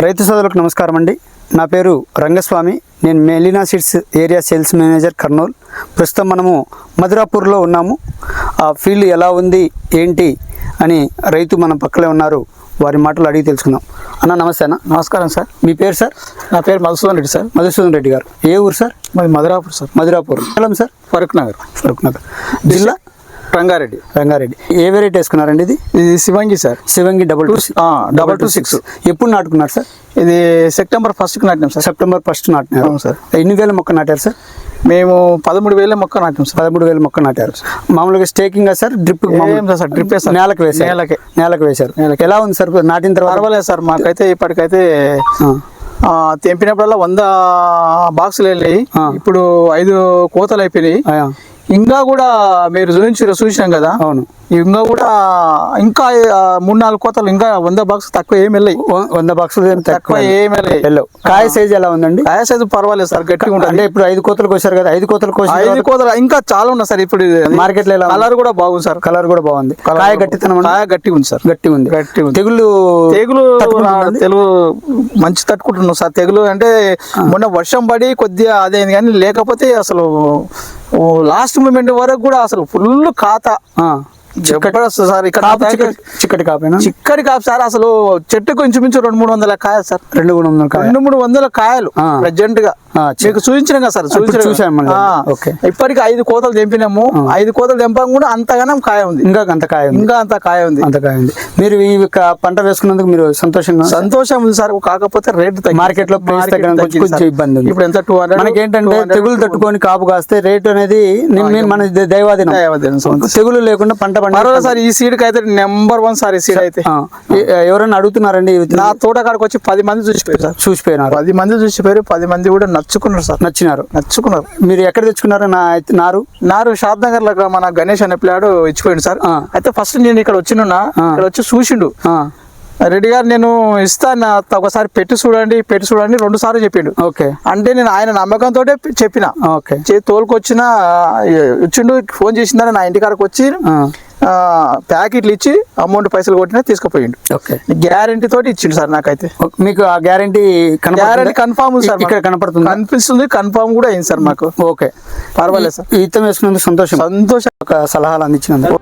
రైతు సోదరులకు నమస్కారం అండి. నా పేరు రంగస్వామి. నేను Melina seeds area sales manager Kurnool. ప్రస్తుతం మనము మధురాపూర్లో ఉన్నాము. ఆ ఫీల్డ్ ఎలా ఉంది ఏంటి అని రైతు మన పక్కలే ఉన్నారు. వారి మాటలు అడిగి తెలుసుకుందాం. అన్న నమస్తే అన్న. నమస్కారం సార్. మీ పేరు సార్? నా పేరు మధుసూదన్ రెడ్డి సార్. మధుసూదన్ రెడ్డి గారు. ఏ ఊరు సార్? మాది మధురాపూర్ సార్. మధురాపూర్. సార్. ఫరూక్ నగర్. ఫరూక్ నగర్. జిల్లా? రంగారెడ్డి. రంగారెడ్డి. ఏ వెరైటీ వేసుకున్నారండి ఇది? ఇది Shivangi sir. Shivangi double two double two six ఎప్పుడు నాటుకున్నారు సార్? ఇది సెప్టెంబర్ ఫస్ట్కి నాటినాం సార్. సెప్టెంబర్ ఫస్ట్ అవును సార్. ఎన్ని వేల మొక్క నాటారు సార్? మేము పదమూడు వేల మొక్క నాటినాం సార్. పదమూడు వేల మొక్క నాటారు మామూలుగా staking sir? Drip sir, drip ఏ సార్. నేలకు వేసారు నేలకే. నేలకు వేశారు. నేలకే. ఎలా ఉంది సార్? నాటిన తర్వాత? పర్వాలేదు సార్. మాకైతే ఇప్పటికైతే తెంపినప్పుడల్లా వంద బాక్సులు వెళ్ళాయి. ఇప్పుడు ఐదు కోతలు అయిపోయినాయి. ఇంకా కూడా మీరు చూపించారు చూసినాం కదా? అవును. ఇంకా కూడా ఇంకా మూడు నాలుగు కోతలు ఇంకా వంద బాక్స్ తక్కువ ఏమి వెళ్ళాయి. వంద బాక్సులు ఏం తక్కువ ఏమి వెళ్ళాయి. కాయ సైజ్ ఎలా ఉందండి? కాయ సైజు పర్వాలేదు సార్ గట్టిగా ఉంటుంది. అంటే ఇప్పుడు ఐదు కోతలకు వచ్చారు కదా ఐదు కోతలు ఐదు కోతలు ఇంకా చాలా ఉన్నాయి సార్ ఇప్పుడు. మార్కెట్లో ఎలా ఉంది? కలర్ కూడా బాగుంది సార్. కలర్ కూడా బాగుంది. కాయ గట్టితనం? కాయ గట్టిగా ఉంది సార్. గట్టి ఉంది. గట్టి ఉంది. తెగులు తట్టుకుంటుందండి? తెలుగు మంచి తట్టుకుంటున్నాం సార్. తెగులు అంటే మొన్న వర్షం పడి కొద్దిగా అదేంది కానీ లేకపోతే అసలు లాస్ట్ మూమెంట్ వరకు కూడా అసలు ఫుల్ ఖాతా. జబర్దస్త్ సార్ ఇక్కడ కాపు చిక్కటి చిక్కటి కాపేనా? చిక్కడి కాపు సార్ అసలు చెట్టుకు ఇంచుమించు రెండు మూడు వందల కాయ సార్. రెండు మూడు వందల రెండు మూడు వందల కాయలు. ప్రజెంట్గా. మీకు చూపించిన కదా సార్. ఓకే. ఇప్పటికి ఐదు కోతలు తెంపినాము. ఐదు కోతలు తెంపం కూడా అంతగానం కాయ ఉంది ఇంకా అంత కాయ ఉంది ఇంకా అంత కాయ ఉంది అంత కాయ ఉంది మీరు ఈ పంట వేసుకున్నందుకు మీరు సంతోషంగా? సంతోషం ఉంది సార్. కాకపోతే రేట్ మార్కెట్లో కొంచెం ఇబ్బంది ఉంది. ఇప్పుడు ఎంత? టూ హండ్రెడ్ మనకి ఏంటంటే తెగులు తట్టుకొని కాపు కాస్తే రేట్ అనేది మన దైవాధీనం. తెగులు లేకుండా పంట పండి పర్వాలేదు సార్ ఈ సీడ్ అయితే నెంబర్ వన్ సార్ ఈ సీడ్ అయితే. ఎవరైనా అడుగుతున్నారండి? నా తోట కాడికి వచ్చి పది మంది చూసిపోయారు సార్. చూసిపోయినారు. పది మంది చూసిపోయారు. పది మంది కూడా నచ్చుకున్నారు సార్. నచ్చినారు. నచ్చుకున్నారు. మీరు ఎక్కడ తెచ్చుకున్నారు? నా అయితే నారు? నారు షాద్ నగర్లో మన గణేష్ అనే పిల్లాడు ఇచ్చిపోయింది సార్. అయితే ఫస్ట్ నేను ఇక్కడ వచ్చినున్నా ఇక్కడ వచ్చి చూసిండు. రెడ్డి గారు నేను ఇస్తాను ఒకసారి పెట్టి చూడండి పెట్టి చూడండి రెండు సార్లు చెప్పిండు. ఓకే. అంటే నేను ఆయన నమ్మకంతో చెప్పిన. ఓకే. చే- తోలుకొచ్చిన వచ్చిండు ఫోన్ చేసిందని నా ఇంటికాడకి వచ్చి ప్యాకెట్లు ఇచ్చి అమౌంట్ పైసలు కొట్టినా తీసుకుపోయిండు. ఓకే. గ్యారంటీ తోటి ఇచ్చిండు సార్ నాకైతే. మీకు ఆ గ్యారంటీ గ్యారంటీ కన్ఫామ్ సార్ ఇక్కడ కనపడుతుంది? కనిపిస్తుంది కన్ఫామ్ కూడా అయింది సార్ మాకు. ఓకే. పర్వాలేదు సార్. ఈ విత్తనం వేసుకున్నందుకు సంతోషం. సంతోషం. ఒక సలహాలు అందించినందుకు.